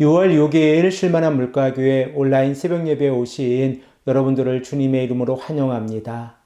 6월 6일 실만한 물가교회 온라인 새벽 예배에 오신 여러분들을 주님의 이름으로 환영합니다.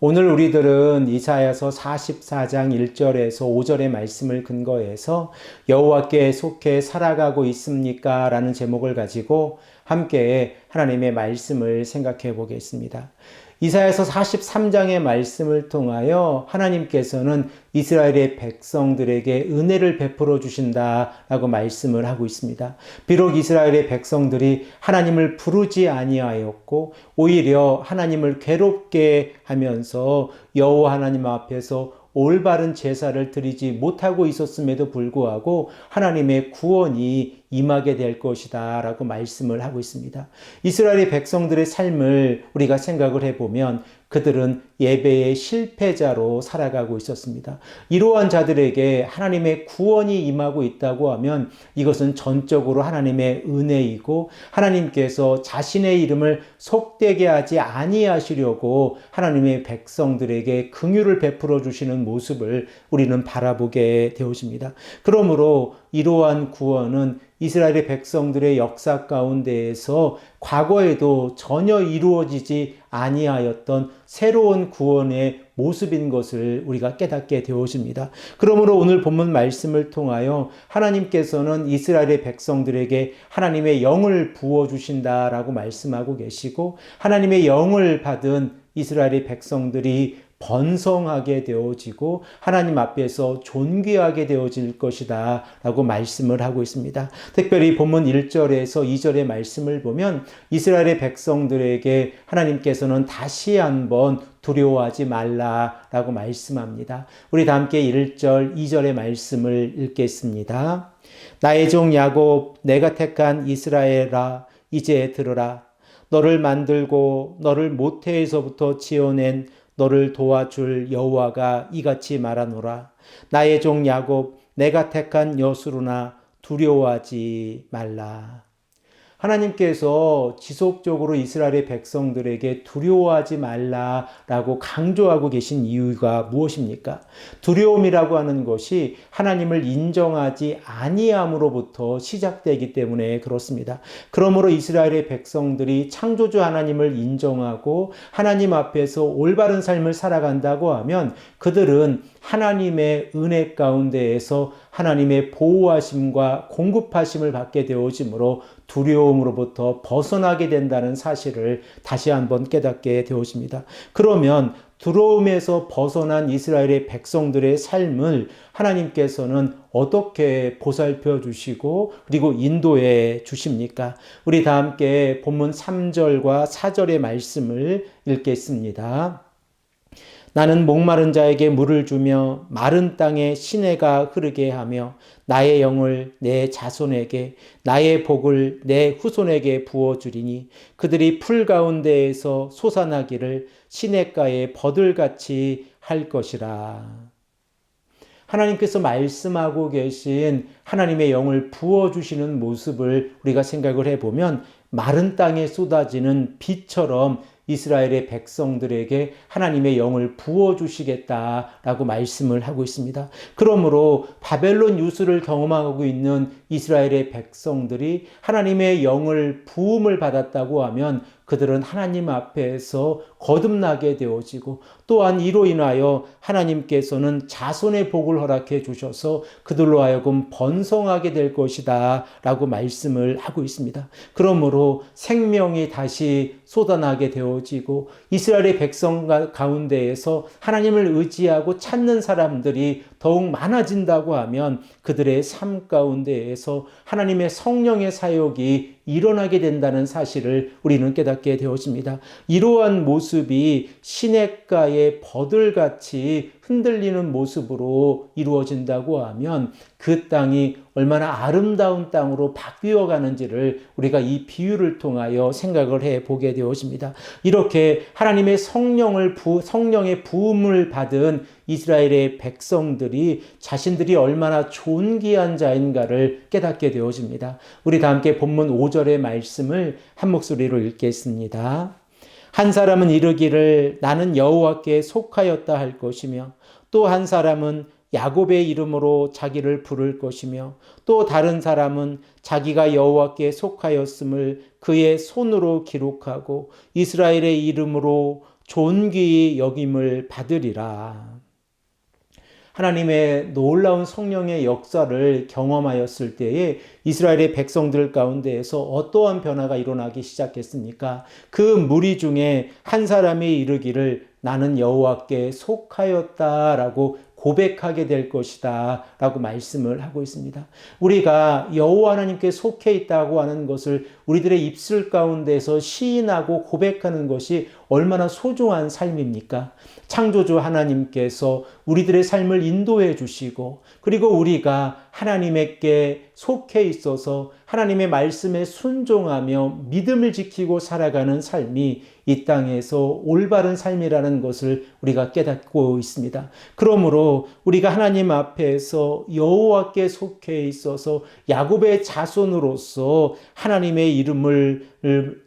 오늘 우리들은 이사야서 44장 1절에서 5절의 말씀을 근거해서 여호와께 속해 살아가고 있습니까? 라는 제목을 가지고 함께 하나님의 말씀을 생각해 보겠습니다. 이사야서 43장의 말씀을 통하여 하나님께서는 이스라엘의 백성들에게 은혜를 베풀어 주신다라고 말씀을 하고 있습니다. 비록 이스라엘의 백성들이 하나님을 부르지 아니하였고 오히려 하나님을 괴롭게 하면서 여호와 하나님 앞에서 올바른 제사를 드리지 못하고 있었음에도 불구하고 하나님의 구원이 임하게 될 것이다 라고 말씀을 하고 있습니다. 이스라엘의 백성들의 삶을 우리가 생각을 해보면 그들은 예배의 실패자로 살아가고 있었습니다. 이러한 자들에게 하나님의 구원이 임하고 있다고 하면 이것은 전적으로 하나님의 은혜이고 하나님께서 자신의 이름을 속되게 하지 아니하시려고 하나님의 백성들에게 긍휼을 베풀어 주시는 모습을 우리는 바라보게 되어집니다. 그러므로 이러한 구원은 이스라엘의 백성들의 역사 가운데에서 과거에도 전혀 이루어지지 아니하였던 새로운 구원의 모습인 것을 우리가 깨닫게 되어집니다. 그러므로 오늘 본문 말씀을 통하여 하나님께서는 이스라엘의 백성들에게 하나님의 영을 부어 주신다라고 말씀하고 계시고 하나님의 영을 받은 이스라엘의 백성들이 번성하게 되어지고 하나님 앞에서 존귀하게 되어질 것이다 라고 말씀을 하고 있습니다. 특별히 본문 1절에서 2절의 말씀을 보면 이스라엘의 백성들에게 하나님께서는 다시 한번 두려워하지 말라라고 말씀합니다. 우리 다 함께 1절, 2절의 말씀을 읽겠습니다. 나의 종 야곱, 내가 택한 이스라엘아, 이제 들으라. 너를 만들고 너를 모태에서부터 지어낸 너를 도와줄 여호와가 이같이 말하노라. 나의 종 야곱, 내가 택한 여수로나 두려워하지 말라. 하나님께서 지속적으로 이스라엘의 백성들에게 두려워하지 말라라고 강조하고 계신 이유가 무엇입니까? 두려움이라고 하는 것이 하나님을 인정하지 아니함으로부터 시작되기 때문에 그렇습니다. 그러므로 이스라엘의 백성들이 창조주 하나님을 인정하고 하나님 앞에서 올바른 삶을 살아간다고 하면 그들은 하나님의 은혜 가운데에서 하나님의 보호하심과 공급하심을 받게 되어지므로 두려움으로부터 벗어나게 된다는 사실을 다시 한번 깨닫게 되어집니다. 그러면 두려움에서 벗어난 이스라엘의 백성들의 삶을 하나님께서는 어떻게 보살펴 주시고 그리고 인도해 주십니까? 우리 다 함께 본문 3절과 4절의 말씀을 읽겠습니다. 나는 목마른 자에게 물을 주며 마른 땅에 시내가 흐르게 하며 나의 영을 내 자손에게 나의 복을 내 후손에게 부어 주리니 그들이 풀 가운데에서 솟아나기를 시내가에 버들같이 할 것이라. 하나님께서 말씀하고 계신 하나님의 영을 부어 주시는 모습을 우리가 생각을 해 보면 마른 땅에 쏟아지는 비처럼 이스라엘의 백성들에게 하나님의 영을 부어 주시겠다라고 말씀을 하고 있습니다. 그러므로 바벨론 유수를 경험하고 있는 이스라엘의 백성들이 하나님의 영을 부음을 받았다고 하면 그들은 하나님 앞에서 거듭나게 되어지고 또한 이로 인하여 하나님께서는 자손의 복을 허락해 주셔서 그들로 하여금 번성하게 될 것이다 라고 말씀을 하고 있습니다. 그러므로 생명이 다시 쏟아나게 되어지고 이스라엘의 백성 가운데에서 하나님을 의지하고 찾는 사람들이 더욱 많아진다고 하면 그들의 삶 가운데에서 하나님의 성령의 사역이 일어나게 된다는 사실을 우리는 깨닫게 되었습니다. 이러한 모습이 시냇가의 버들같이 흔들리는 모습으로 이루어진다고 하면 그 땅이 얼마나 아름다운 땅으로 바뀌어 가는지를 우리가 이 비유를 통하여 생각을 해 보게 되어집니다. 이렇게 하나님의 성령을 부, 성령의 부음을 받은 이스라엘의 백성들이 자신들이 얼마나 존귀한 자인가를 깨닫게 되어집니다. 우리 다 함께 본문 5절의 말씀을 한 목소리로 읽겠습니다. 한 사람은 이르기를 나는 여호와께 속하였다 할 것이며 또 한 사람은 야곱의 이름으로 자기를 부를 것이며 또 다른 사람은 자기가 여호와께 속하였음을 그의 손으로 기록하고 이스라엘의 이름으로 존귀히 여김을 받으리라. 하나님의 놀라운 성령의 역사를 경험하였을 때에 이스라엘의 백성들 가운데에서 어떠한 변화가 일어나기 시작했습니까? 그 무리 중에 한 사람이 이르기를 나는 여호와께 속하였다라고 고백하게 될 것이다 라고 말씀을 하고 있습니다. 우리가 여호와 하나님께 속해 있다고 하는 것을 우리들의 입술 가운데서 시인하고 고백하는 것이 얼마나 소중한 삶입니까? 창조주 하나님께서 우리들의 삶을 인도해 주시고 그리고 우리가 하나님에게 속해 있어서 하나님의 말씀에 순종하며 믿음을 지키고 살아가는 삶이 이 땅에서 올바른 삶이라는 것을 우리가 깨닫고 있습니다. 그러므로 우리가 하나님 앞에서 여호와께 속해 있어서 야곱의 자손으로서 하나님의 이름을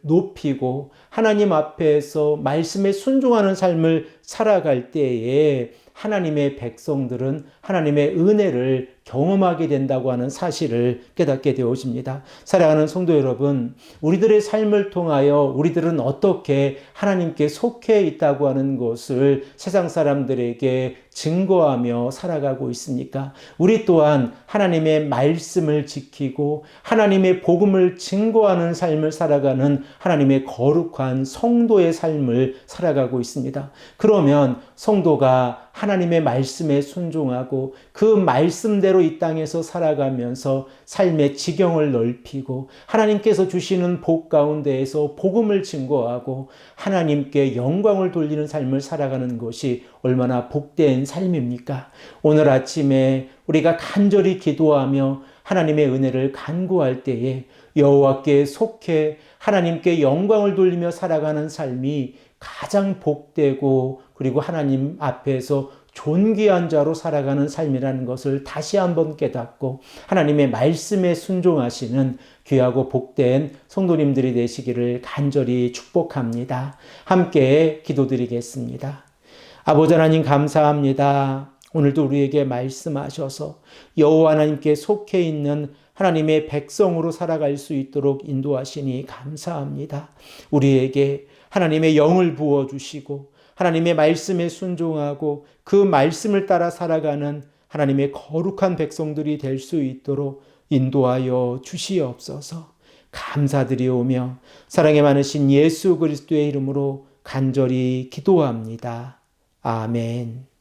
높이고 하나님 앞에서 말씀에 순종하는 삶을 살아갈 때에 하나님의 백성들은 하나님의 은혜를 경험하게 된다고 하는 사실을 깨닫게 되어집니다. 사랑하는 성도 여러분, 우리들의 삶을 통하여 우리들은 어떻게 하나님께 속해 있다고 하는 것을 세상 사람들에게 증거하며 살아가고 있습니까? 우리 또한 하나님의 말씀을 지키고 하나님의 복음을 증거하는 삶을 살아가는 하나님의 거룩한 성도의 삶을 살아가고 있습니다. 그러면 성도가 하나님의 말씀에 순종하고 그 말씀 대로 이 땅에서 살아가면서 삶의 지경을 넓히고 하나님께서 주시는 복 가운데에서 복음을 증거하고 하나님께 영광을 돌리는 삶을 살아가는 것이 얼마나 복된 삶입니까? 오늘 아침에 우리가 간절히 기도하며 하나님의 은혜를 간구할 때에 여호와께 속해 하나님께 영광을 돌리며 살아가는 삶이 가장 복되고 그리고 하나님 앞에서 존귀한 자로 살아가는 삶이라는 것을 다시 한번 깨닫고 하나님의 말씀에 순종하시는 귀하고 복된 성도님들이 되시기를 간절히 축복합니다. 함께 기도드리겠습니다. 아버지 하나님 감사합니다. 오늘도 우리에게 말씀하셔서 여호와 하나님께 속해 있는 하나님의 백성으로 살아갈 수 있도록 인도하시니 감사합니다. 우리에게 하나님의 영을 부어 주시고 하나님의 말씀에 순종하고 그 말씀을 따라 살아가는 하나님의 거룩한 백성들이 될 수 있도록 인도하여 주시옵소서. 감사드리오며 사랑에 많으신 예수 그리스도의 이름으로 간절히 기도합니다. 아멘.